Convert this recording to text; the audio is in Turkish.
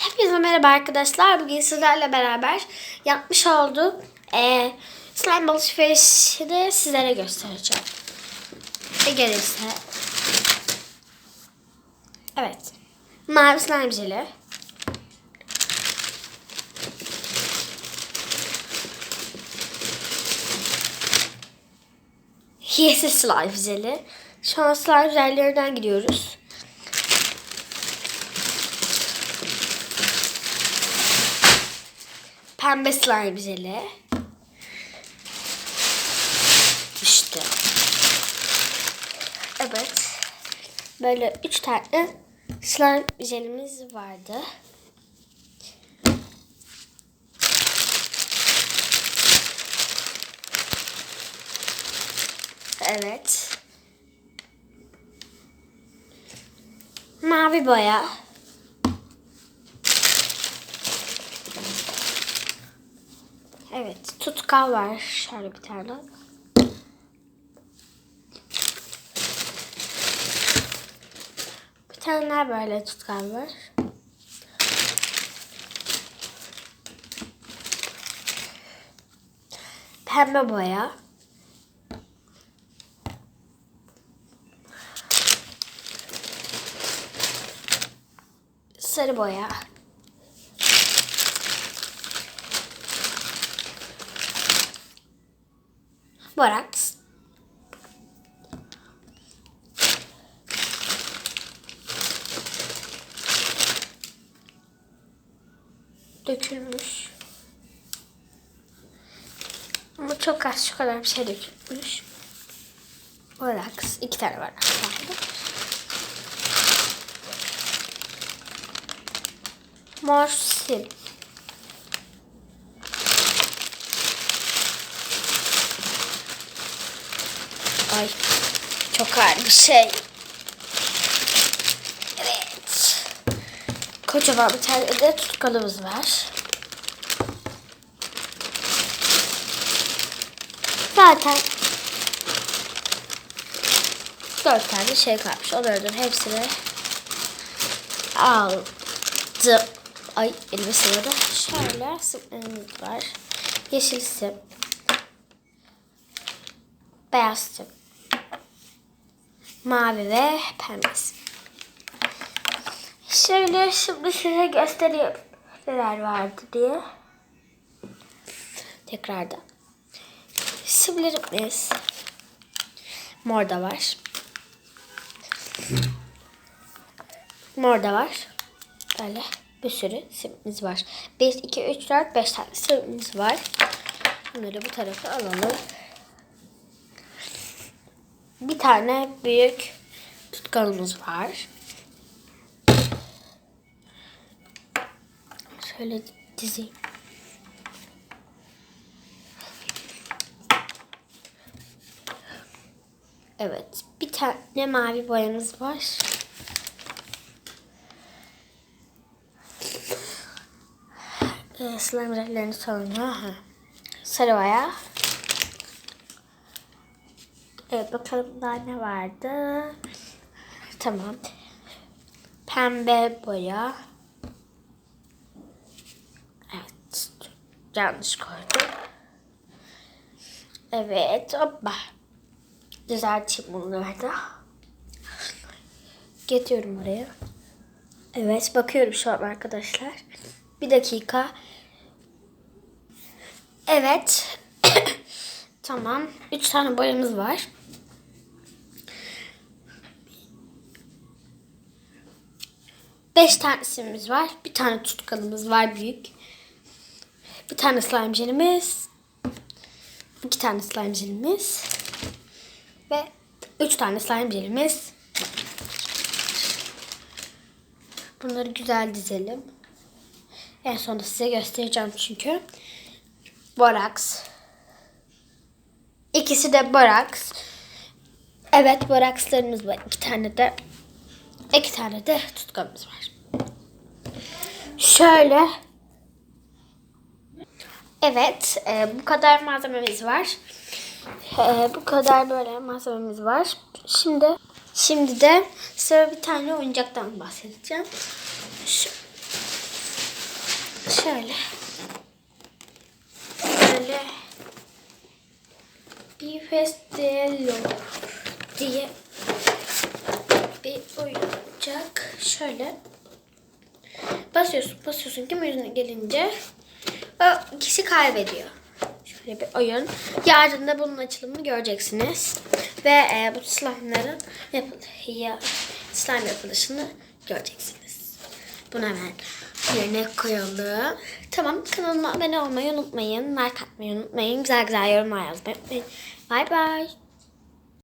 Hepinize merhaba arkadaşlar. Bugün sizlerle beraber yapmış olduğum e, slime alışverişini sizlere göstereceğim. Ve gelirse. Evet. Mavi slime jeli. Yeşil slime jeli. Şu an slime jellerinden gidiyoruz. Pembe slime jeli. İşte. Evet. Böyle üç tane slime jelimiz vardı. Evet. Mavi boya. Evet, tutkal var. Şöyle bir tane. Bir tane daha böyle tutkal var. Pembe boya. Sarı boya. Boraks. Dökülmüş. Ama çok az şu kadar bir şey dökülmüş. Boraks. iki tane var. vardı. Mor. Ay çok ağır bir şey. Evet. Kocaman bir tane de tutkalımız var. Zaten dört tane şey kalmış. Onların hepsini aldım. Ay elime sığmadı. Şöyle simlerimiz var. Yeşil sim. Beyaz sim. Mavi ve pembe sim. Şöyle şimdi size göstereyim neler vardı diye. Tekrardan. Simlerimiz. Mor da var. Mor da var. Böyle bir sürü simimiz var. 1, 2, 3, 4, 5 tane simimiz var. Bunları bu tarafa alalım. Bir tane büyük tutkalımız var. Şöyle dizeyim. Evet. Bir tane mavi boyamız var. Ee, slime renklerini. Ha. Sarı boya. Evet bakalım daha ne vardı. Tamam. Pembe boya. Evet. Yanlış koydum. Evet. Hoppa. Düzelteyim bunları da. Getiriyorum oraya. Evet bakıyorum şu an arkadaşlar. Bir dakika. Evet. tamam. Üç tane boyamız var. Beş tane simimiz var. Bir tane tutkalımız var büyük. Bir tane slime jelimiz. iki tane slime jelimiz. Ve üç tane slime jelimiz. Bunları güzel dizelim. En sonunda size göstereceğim çünkü. Boraks. İkisi de boraks. Evet borakslarımız var. İki tane de iki tane de tutkalımız var. Şöyle. Evet e, bu kadar malzememiz var. E, bu kadar böyle malzememiz var. Şimdi şimdi de size bir tane oyuncaktan bahsedeceğim. Şu, şöyle böyle bir festello diye bir oyuncak şöyle basıyorsun basıyorsun kim yüzüne gelince o kişi kaybediyor. Şöyle bir oyun. Yarın da bunun açılımını göreceksiniz. Ve e, bu slime'ların yapıl ya, slime yapılışını göreceksiniz. Bunu hemen yerine koyalım. Tamam kanalıma abone olmayı unutmayın. Like atmayı unutmayın. Güzel güzel yorumlar yazmayı unutmayın. Bye bye.